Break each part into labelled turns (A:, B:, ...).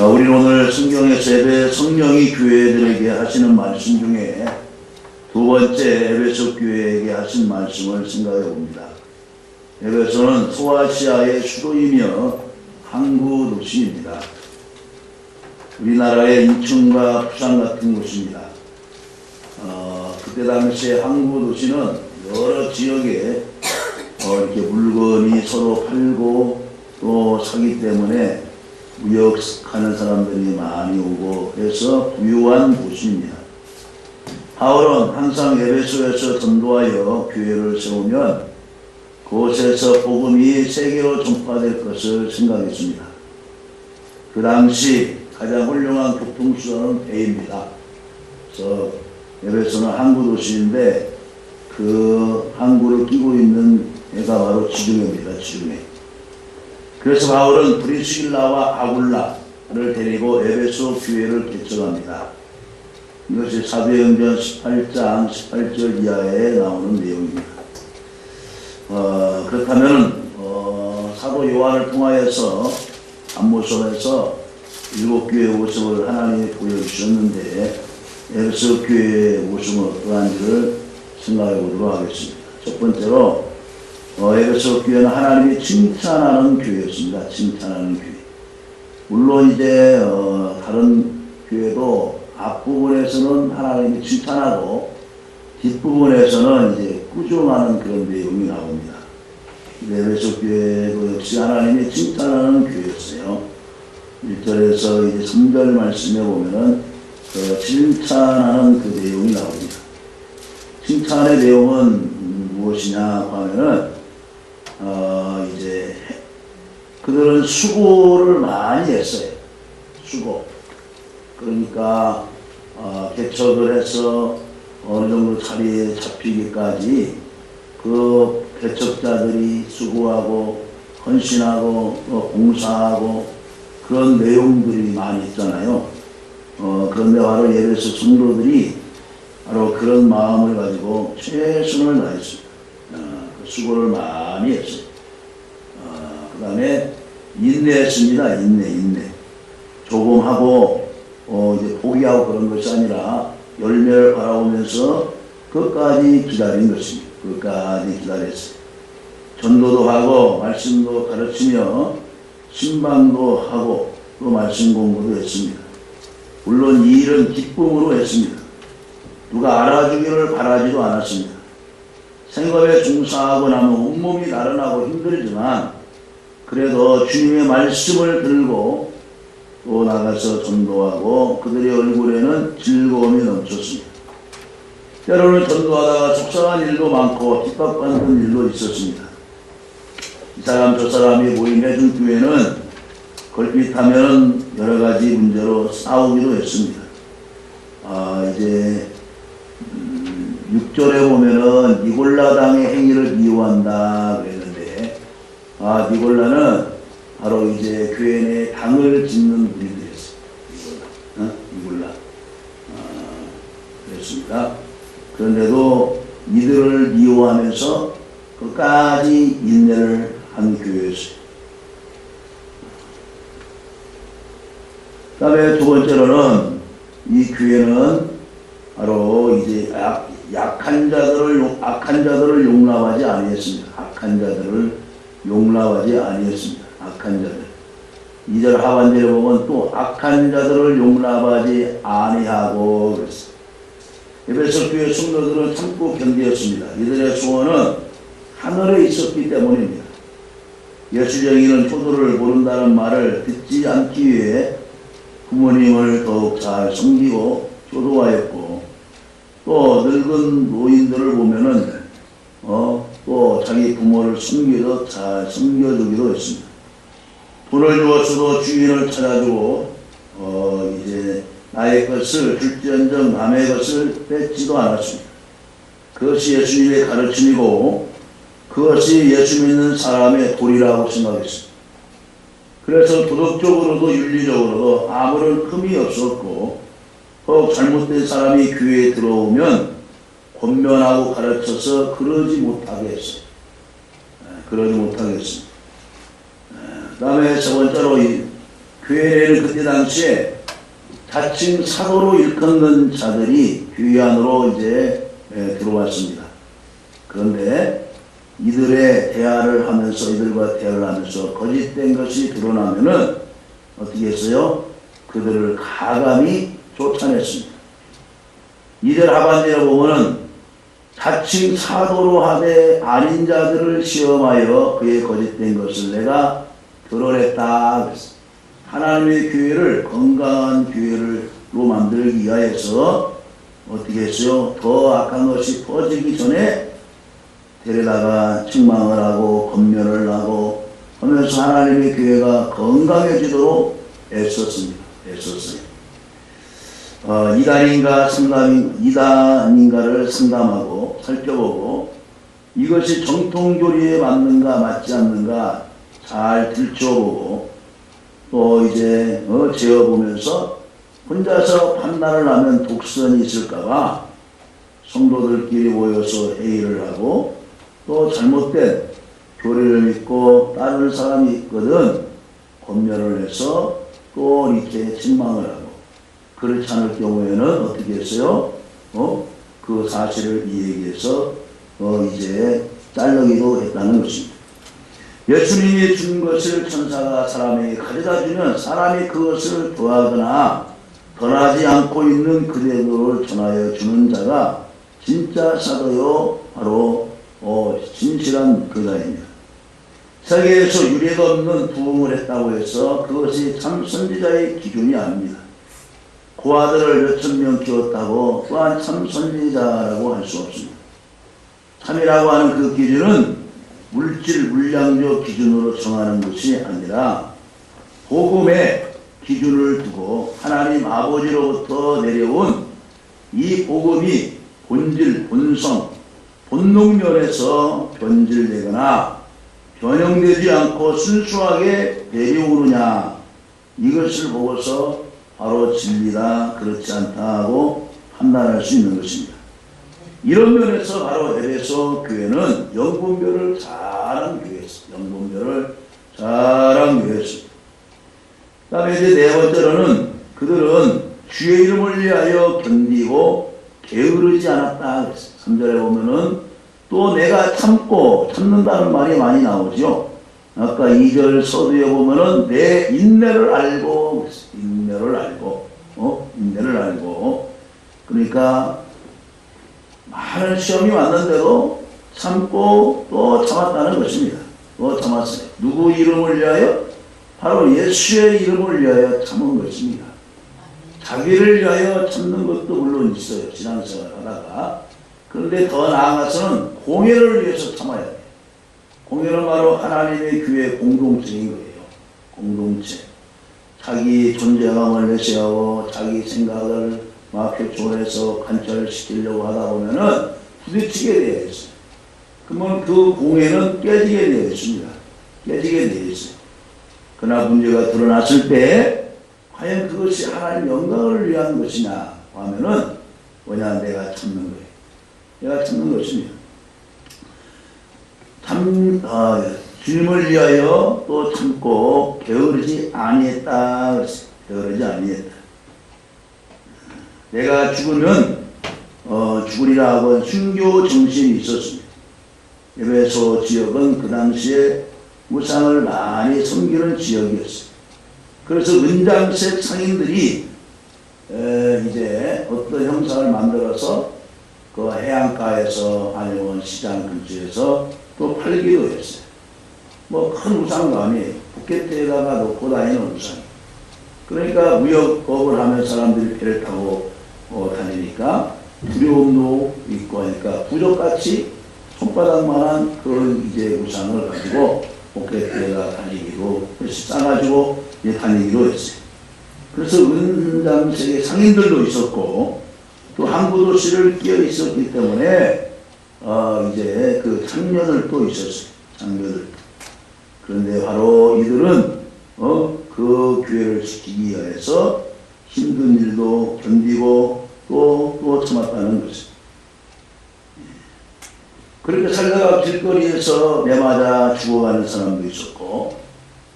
A: 어, 우리는 오늘 성경의 세배 성령이 교회들에게 하시는 말씀 중에 두 번째 에베소 교회에게 하신 말씀을 생각해 봅니다. 에베소는 소아시아의 수도이며 항구 도시입니다. 우리나라의 인천과 부산 같은 곳입니다. 어, 그때 당시에 항구 도시는 여러 지역에 어, 이렇게 물건이 서로 팔고 또 사기 때문에 무역하는 사람들이 많이 오고 해서 부유한 곳입니다. 바울은 항상 에베소에서 전도하여 교회를 세우면 그곳에서 복음이 세계로 전파될 것을 생각했습니다. 그 당시 가장 훌륭한 교통수단은 배입니다. 그래서 에베소는 항구 도시인데 그 항구를 끼고 있는 애가 바로 지중해입니다. 지중해. 그래서 바울은 브리스길라와 아굴라를 데리고 에베소 교회를 개척합니다. 이것이 사도행전 18장 18절 이하에 나오는 내용입니다. 어, 그렇다면 어, 사도 요한을 통하여서 안모선에서 일곱 교회의 모습을 하나님이 보여주셨는데 에베소 교회의 모습은 어떠한지를 생각해 보도록 하겠습니다. 첫 번째로 어, 에베소 교회는 하나님이 칭찬하는 교회였습니다. 칭찬하는 교회. 물론 이제 어, 다른 교회도 앞부분에서는 하나님이 칭찬하고 뒷부분에서는 이제 꾸중하는 그런 내용이 나옵니다. 에베소 교회도 역시 하나님이 칭찬하는 교회였어요. 1절에서 이제 3절 말씀에 보면은 그 칭찬하는 그 내용이 나옵니다. 칭찬의 내용은 음, 무엇이냐 하면은 어 이제 그들은 수고를 많이 했어요. 수고. 그러니까 어 개척을 해서 어느 정도 자리에 잡히기까지 그 개척자들이 수고하고 헌신하고 또 봉사하고 그런 내용들이 많이 있잖아요. 어 그런데 바로 예배소 성도들이 바로 그런 마음을 가지고 최선을 다했습니다. 수고를 많이 했어요. 어, 그 다음에 인내했습니다. 인내, 인내. 조금 하고, 어, 이제 포기하고 그런 것이 아니라 열매를 바라보면서 끝까지 기다린 것입니다. 끝까지 기다렸어요. 전도도 하고, 말씀도 가르치며, 신방도 하고, 또 말씀 공부도 했습니다. 물론 이 일은 기쁨으로 했습니다. 누가 알아주기를 바라지도 않았습니다. 생업에 중사하고 나면 온몸이 나른하고 힘들지만 그래도 주님의 말씀을 들고 또 나가서 전도하고 그들의 얼굴에는 즐거움이 넘쳤습니다. 때로는 전도하다가 속상한 일도 많고 핍박받는 일도 있었습니다. 이 사람 저 사람이 모임해 준 교회는 걸핏하면 여러 가지 문제로 싸우기도 했습니다. 아, 이제 6절에 보면은 니골라당의 행위를 미워한다 그랬는데 아 니골라는 바로 이제 교회 내 당을 짓는 분들이었어요. 니골라, 어? 니골라. 아, 그랬습니다. 그런데도 이들을 미워하면서 끝까지 인내를 한 교회였어요. 그 다음에 두 번째로는 이 교회는 바로 이제 약, 약한 자들을 용- 악한 자들을 용납하지 아니했습니다. 악한 자들을 용납하지 아니했습니다. 악한 자들. 2절 하반절에 보면 또 악한 자들을 용납하지 아니하고 그랬어요. 에베소 교회 성도들은 참고 견디었습니다. 이들의 소원은 하늘에 있었기 때문입니다. 예수정이는 효도를 모른다는 말을 듣지 않기 위해 부모님을 더욱 잘 섬기고 효도하였고 또 늙은 노인들을 보면은 어, 또 자기 부모를 숨기도 잘 숨겨주기도 했습니다. 돈을 주었어도 주인을 찾아주고 어, 이제 나의 것을 줄지언정 남의 것을 뺏지도 않았습니다. 그것이 예수님의 가르침이고 그것이 예수 믿는 사람의 도리라고 생각했습니다. 그래서 도덕적으로도 윤리적으로도 아무런 흠이 없었고 혹 잘못된 사람이 교회에 들어오면 권면하고 가르쳐서 그러지 못하게 했어요. 예, 그러지 못하게 했습니다. 그 다음에 세 번째로 이 교회에는 그때 당시에 자칭 사도로 일컫는 자들이 교회 안으로 이제 예, 들어왔습니다. 그런데 이들의 대화를 하면서 이들과 대화를 하면서 거짓된 것이 드러나면은 어떻게 했어요? 그들을 가감히 쫓아냈습니다. 이들 하반절에 보면은 자칭 사도로 하되 아닌 자들을 시험하여 그의 거짓된 것을 내가 드러냈다. 하나님의 교회를 건강한 교회를로 만들기 위하여서 어떻게 했어요? 더 악한 것이 퍼지기 전에 데려다가 책망을 하고 건면을 하고 하면서 하나님의 교회가 건강해지도록 애썼습니다. 애썼어요. 어, 이단인가 상담, 이단인가를 상담하고 살펴보고 이것이 정통 교리에 맞는가 맞지 않는가 잘 들춰보고 또 이제 어, 재어보면서 혼자서 판단을 하면 독선이 있을까봐 성도들끼리 모여서 회의를 하고 또 잘못된 교리를 믿고 따를 사람이 있거든 권면을 해서 또 이렇게 책망을 그렇지 않을 경우에는 어떻게 했어요? 어? 그 사실을 이야기해서 어 이제 잘르기도 했다는 것입니다. 예수님이 준 것을 천사가 사람에게 가져다 주면 사람이 그것을 더하거나 덜하지 않고 있는 그대로를 전하여 주는 자가 진짜 사도요 바로 어, 진실한 그자입니다. 세계에서 유례도 없는 부흥을 했다고 해서 그것이 참 선지자의 기준이 아닙니다. 고아들을 몇천 명 키웠다고 또한 참 선지자라고 할 수 없습니다. 참이라고 하는 그 기준은 물질 물량적 기준으로 정하는 것이 아니라 복음의 기준을 두고 하나님 아버지로부터 내려온 이 복음이 본질 본성 본능면에서 변질되거나 변형되지 않고 순수하게 내려오느냐 이것을 보고서 바로 진리다 그렇지 않다 하고 판단할 수 있는 것입니다. 이런 면에서 바로 에베소 교회는 영분별을 잘한 교회였습니다. 영분별을 잘한 교회였습니다. 그 다음에 이제 네 번째로는 그들은 주의 이름을 위하여 견디고 게으르지 않았다. 그랬어요. 3절에 보면은 또 내가 참고 참는다는 말이 많이 나오죠. 아까 2절 서두에 보면은 내 인내를 알고. 인내를 알고 어 인내를 알고 그러니까 많은 시험이 왔는데도 참고 또 참았다는 것입니다. 또 참았어요. 누구 이름을 위하여? 바로 예수의 이름을 위하여 참은 것입니다. 자기를 위하여 참는 것도 물론 있어요. 신앙생활 하다가. 그런데 더 나아가서는 공예를 위해서 참아야 돼요. 공예는 바로 하나님의 교회 공동체인 거예요. 공동체. 자기 존재감을 내세우고 자기 생각을 막 표출해서 관철시키려고 하다 보면은 부딪히게 되어 있어요. 그러면 그 공예는 깨지게 되어 있습니다. 깨지게 되어 있어요. 그러나 문제가 드러났을 때 과연 그것이 하나님 영광을 위한 것이냐 하면은 뭐냐 내가 참는 거예요. 내가 참는 것입니다. 참 아, 주님을 위하여 또 참고 게으르지 아니했다. 게으르지 아니했다. 내가 죽으면 어, 죽으리라 하고 순교 정신이 있었습니다. 에베소 지역은 그 당시에 무상을 많이 섬기는 지역이었어요. 그래서 은장색 상인들이 에, 이제 어떤 형상을 만들어서 그 해안가에서 아니면 시장 근처에서 또 팔기도 했어요. 뭐큰 우상도 아니에요. 포켓에다가 놓고 다니는 우상. 그러니까 무역업을 하면 사람들이 배를 타고 어, 다니니까 두려움도 있고 하니까 부족같이 손바닥만한 그런 이제 우상을 가지고 포켓에다 다니기로 싸가지고 이제 다니기로 했어요. 그래서 은장색의 상인들도 있었고 또 항구 도시를 끼어 있었기 때문에 어 이제 그 장면을 또 있었어요. 장면을. 그런데 바로 이들은 어 그 교회를 지키기 위해서 힘든 일도 견디고 또 또 참았다는 것입니다. 그렇게 살다가 길거리에서 매 맞아 죽어가는 사람도 있었고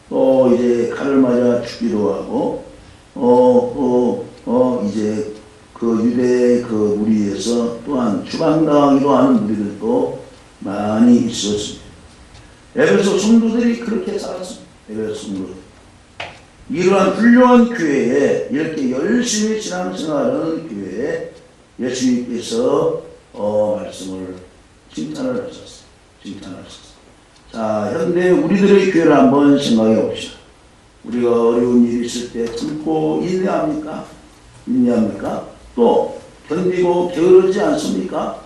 A: 또 이제 칼을 맞아 죽기도 하고 어, 어, 어, 이제 그 유대 그 무리에서 또한 추방당하기도 하는 무리들도 많이 있었습니다. 에베소 성도들이 그렇게 살았습니다. 에베소 성도들. 이러한 훌륭한 교회에 이렇게 열심히 신앙생활하는 교회에 예수님께서 어, 말씀을 칭찬을 하셨어요. 칭찬을 하셨어요. 자, 현대 우리들의 교회를 한번 생각해 봅시다. 우리가 어려운 일이 있을 때 참고 인내합니까? 인내합니까? 또 견디고 게으르지 않습니까?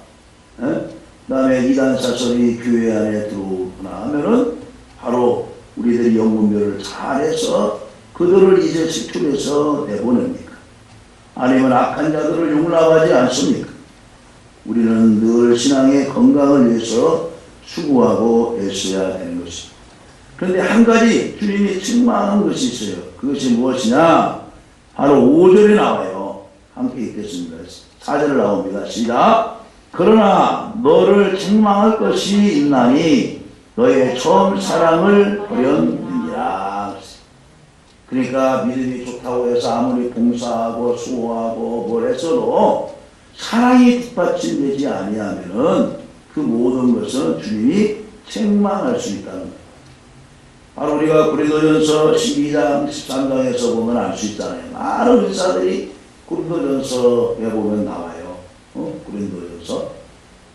A: 예? 그다음에 이단 사설이 교회 안에 들어오거나 하면은 바로 우리들이 연구별을 잘해서 그들을 이제 식출해서 내보냅니까? 아니면 악한 자들을 용납하지 않습니까? 우리는 늘 신앙의 건강을 위해서 수고하고 애써야 되는 것입니다. 그런데 한 가지 주님이 책망하는 것이 있어요. 그것이 무엇이냐? 바로 5절에 나와요. 함께 읽겠습니다. 4절 나옵니다. 시작. 그러나 너를 책망할 것이 있나니 너의 처음 사랑을 버렸느니라. 그러니까 믿음이 좋다고 해서 아무리 봉사하고 수고하고 뭘 했어도 사랑이 뒷받침되지 아니하면은 그 모든 것은 주님이 책망할 수 있다는 거예요. 바로 우리가 고린도전서 12장 13장에서 보면 알 수 있잖아요. 많은 의사들이 고린도전서에 보면 나와요. 어? 고린도전서.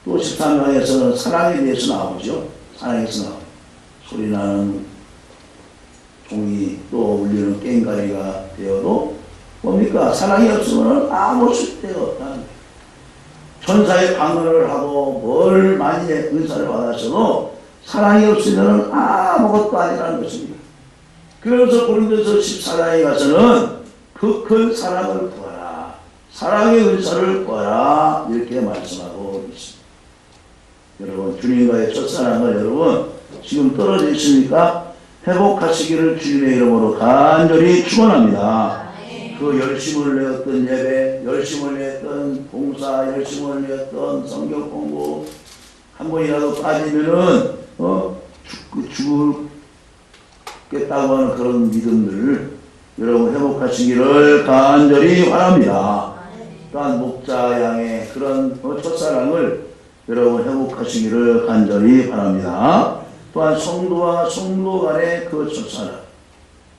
A: 또 13장에서는 사랑에 대해서 나오죠. 사랑에서 나와요. 소리 나는 종이 또 울리는 깽가리가 되어도 뭡니까? 사랑이 없으면 아무 쓸데가 없다는. 천사의 방언을 하고 뭘 많이 은사를 받았어도 사랑이 없으면 아무것도 아니라는 것입니다. 그래서 고린도서 14장에 가서는 그 큰 사랑을 구하라. 사랑의 은사를 구하라. 이렇게 말씀하고 있습니다. 여러분, 주님과의 첫사랑을 여러분, 지금 떨어져 있습니까? 회복하시기를 주님의 이름으로 간절히 축원합니다. 그 열심을 내었던 예배, 열심을 내었던 봉사, 열심을 내었던 성경 공부 한 번이라도 빠지면은 어 죽, 죽겠다고 하는 그런 믿음들 여러분 회복하시기를 간절히 바랍니다. 또한 목자 양의 그런 어, 첫사랑을 여러분 회복하시기를 간절히 바랍니다. 또한 성도와 성도 간의 그 첫사랑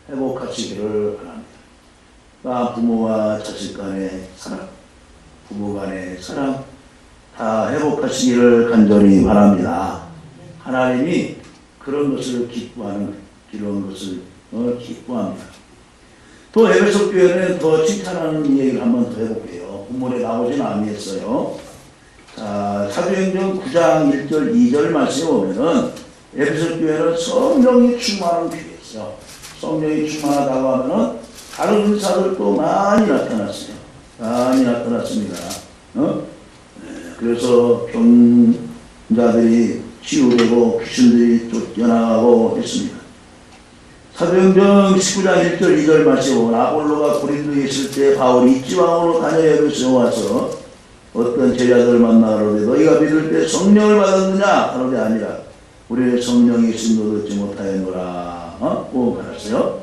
A: 회복하시기를 바랍니다. 또 부모와 자식 간의 사랑, 부부 간의 사랑 다 회복하시기를 간절히 바랍니다. 하나님이 그런 것을 기뻐하는 그런 것을 어, 기뻐합니다. 또 에베소 교회는 더 칭찬하는 얘기를 한번 더 해볼게요. 본문에 나오지는 않겠어요. 자, 사도행전 9장 1절 2절 말씀에 보면은 에베소 교회는 성령이 충만한 교회였어요. 성령이 충만하다고 하면은 다른 은사들도 많이 나타났어요. 많이 나타났습니다. 어? 네, 그래서 병자들이 치유되고 귀신들이 쫓겨나가고 했습니다. 사도행전 19장 1절 2절 말씀 아볼로가 고린도에 있을 때 바울이 지방으로 다녀 에베소에 와서 어떤 제자들을 만나 그러되 너희가 믿을 때 성령을 받았느냐 하는데 아니라 우리의 성령이 있음도 듣지 못하였노라 어? 고 말했어요.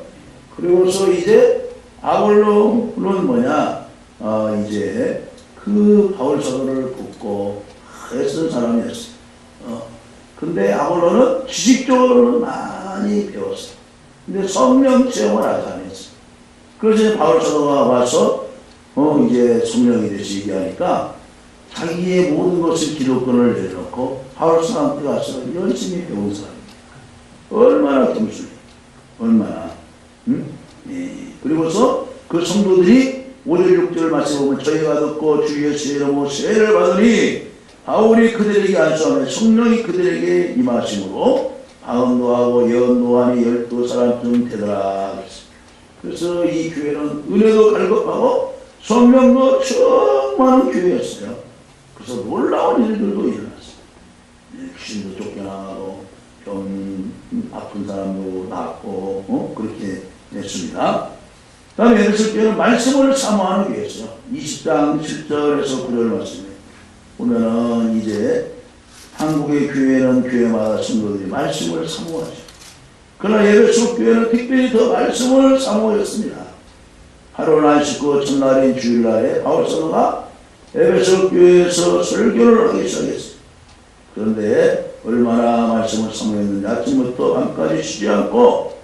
A: 그리고서 이제 아볼로는 뭐냐 어, 이제 그 바울 사도를 붙고 애쓴 사람이었어요. 어. 근데 아볼로는 지식적으로는 많이 배웠어요. 근데 성령 체험을 아직 안 했어요. 그래서 바울 사도가 와서 어 이제 성령이 되시 얘기하니까 자기의 모든 것을 기록권을 내려놓고 바울 사람한테 가서 열심히 배운 사람입니다. 얼마나 겸손해. 얼마나. 응? 네. 그리고서 그 성도들이 5절 6절 말씀 보면 저희가 듣고 주 예수의 이름으로 세례를 받으니 바울이 그들에게 안수하며 성령이 그들에게 임하심으로 방언도 하고 예언도 하니 열두 사람쯤 되더라. 그래서 이 교회는 은혜도 갈급하고 성령도 충만한 교회였어요. 그래서 놀라운 일들도 일어났어요. 네, 귀신도 쫓겨나고 좀 아픈 사람도 낫고 어? 그렇게 됐습니다. 다음에 에베소 교회는 말씀을 사모하는 교회였어요. 20장 7절에서 9절 말씀에 보면은 이제 한국의 교회는 교회마다 성도들이 말씀을 사모하죠. 그러나 예배속 교회는 특별히 더 말씀을 사모했습니다. 하루는 안식구 첫날인 주일날에 바울 사도가 에베소 교회에서 설교를 하기 시작했어요. 그런데 얼마나 말씀을 사모했는지 아침부터 밤까지 쉬지 않고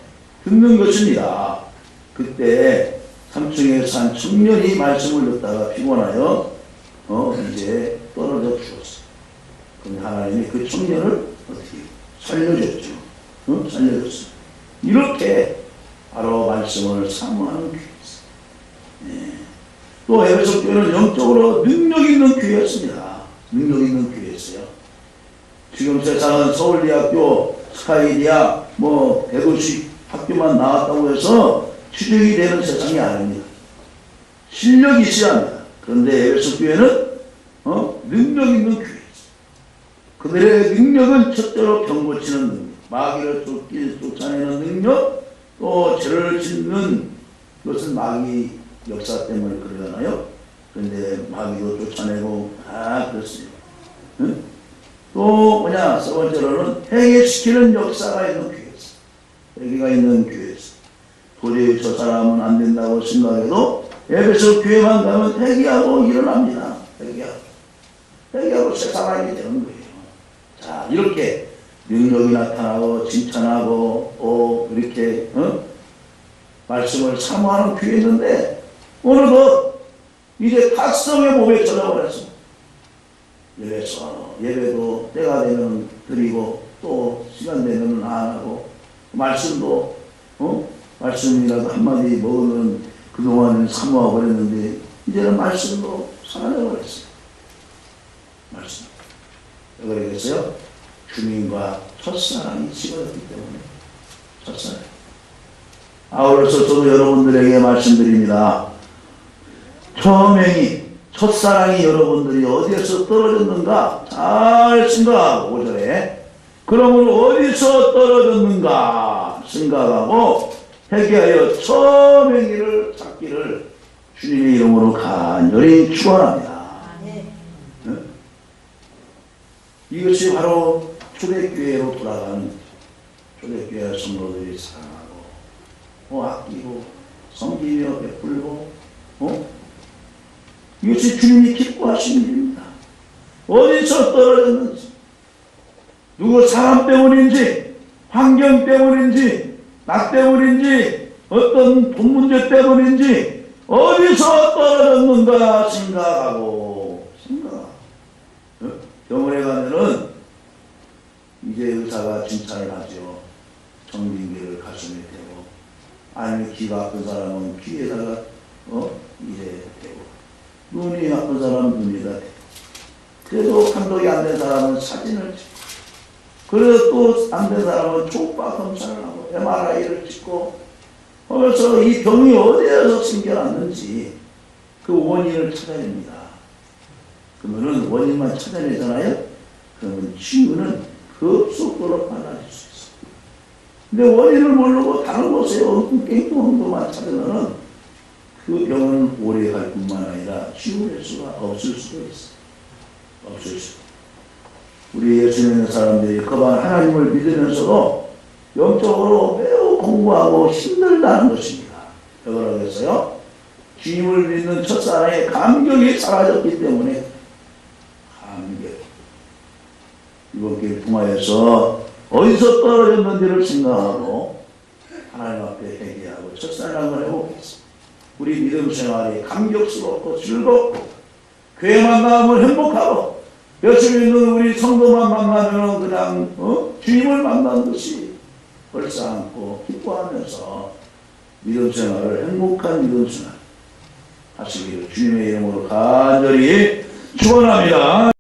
A: 듣는 것입니다. 그때 3층에 산 청년이 말씀을 듣다가 피곤하여 어 이제 떨어져. 그럼 하나님이 그 청년을 어떻게 살려줬죠. 어? 살려줬어요. 이렇게 바로 말씀을 사모하는 교회였어요. 예. 또 에베소 교회는 영적으로 능력 있는 교회였습니다. 능력 있는 교회였어요. 지금 세상은 서울대학교, 스카이대학, 뭐 대도시 학교만 나왔다고 해서 취직이 되는 세상이 아닙니다. 실력이 있어야 합니다. 그런데 에베소 교회는 어? 능력 있는 교회였어요. 그들의 능력은 첫째로 병 고치는 능력, 마귀를 쫓기, 쫓아내는 능력, 또 죄를 짓는 것은 마귀 역사 때문에 그러잖아요. 그런데 마귀도 쫓아내고 다 그렇습니다. 응? 또 뭐냐 세 번째로는 회개시키는 역사가 있는 교회였어. 회개가 있는 교회였어. 도저히 저 사람은 안 된다고 생각해도 에베소 교회만 가면 회개하고 일어납니다. 회개하고 회개하고 새 사람이 되는 거예요. 자 이렇게 능력이 나타나고 칭찬하고 또 이렇게 어? 말씀을 사모하는 교회였는데 오늘도 이제 각성의 몸에 젖어버렸습니다. 예배서 예배도 때가 되면 드리고 또 시간 되면 안 하고 말씀도 어 말씀이라도 한마디 먹으면 그동안은 사모하고 그랬는데 이제는 말씀도 사라져 버렸어요. 말씀. 왜 그러겠어요? 주님과 첫사랑이 식어졌기 때문에 첫사랑. 아울러서 저도 여러분들에게 말씀드립니다. 처음행이 첫사랑이 여러분들이 어디에서 떨어졌는가 잘 생각하고 오절에 그러므로 어디서 떨어졌는가 생각하고 회개하여 처음행이를 찾기를 주님의 이름으로 간절히 축원합니다. 이것이 바로 초대교회로 돌아가는 초대교회 성도들이 사랑하고 어, 아끼고 섬기며 베풀고 어? 이것이 주님이 기뻐하시는 일입니다. 어디서 떨어졌는지 누구 사람 때문인지 환경 때문인지 나 때문인지 어떤 돈 문제 때문인지 어디서 떨어졌는가 생각하고? 병원에 가면은 이제 의사가 진찰을 하죠. 정민기를 가슴에 대고. 아니면 귀가 아픈 사람은 귀에다가 어? 이제 대고. 눈이 아픈 사람은 눈에다 대고. 그래도 판독이 안 된 사람은 사진을 찍고. 그래도 또 안 된 사람은 초음파 검사를 하고 MRI를 찍고. 하면서 이 병이 어디에서 생겨났는지 그 원인을 찾아냅니다. 그러면은 원인만 찾아내잖아요. 그러면 치유는 급속도로 빨라질 수 있어요. 근데 원인을 모르고 다른 곳에 엉뚱 정도만 찾으면은 그 병은 오래 갈 뿐만 아니라 치유될 수가 없을 수도 있어요. 없을 수. 우리 예수 믿는 사람들이 그반 하나님을 믿으면서도 영적으로 매우 공부하고 힘들다는 것입니다. 왜 그러겠어요? 주님을 믿는 첫사랑의 감격이 사라졌기 때문에 감격. 이번 기회 통하여서 어디서 떨어졌는지를 생각하고 하나님 앞에 회개하고 첫사랑을 해보겠습니다. 우리 믿음 생활이 감격스럽고 즐겁고 교회 만나면 행복하고 예수 믿는 우리 성도만 만나면 그냥 어? 주님을 만난 듯이 벌써안고 기뻐하면서 믿음 생활을 행복한 믿음 생활 하시기를 주님의 이름으로 간절히 축원합니다.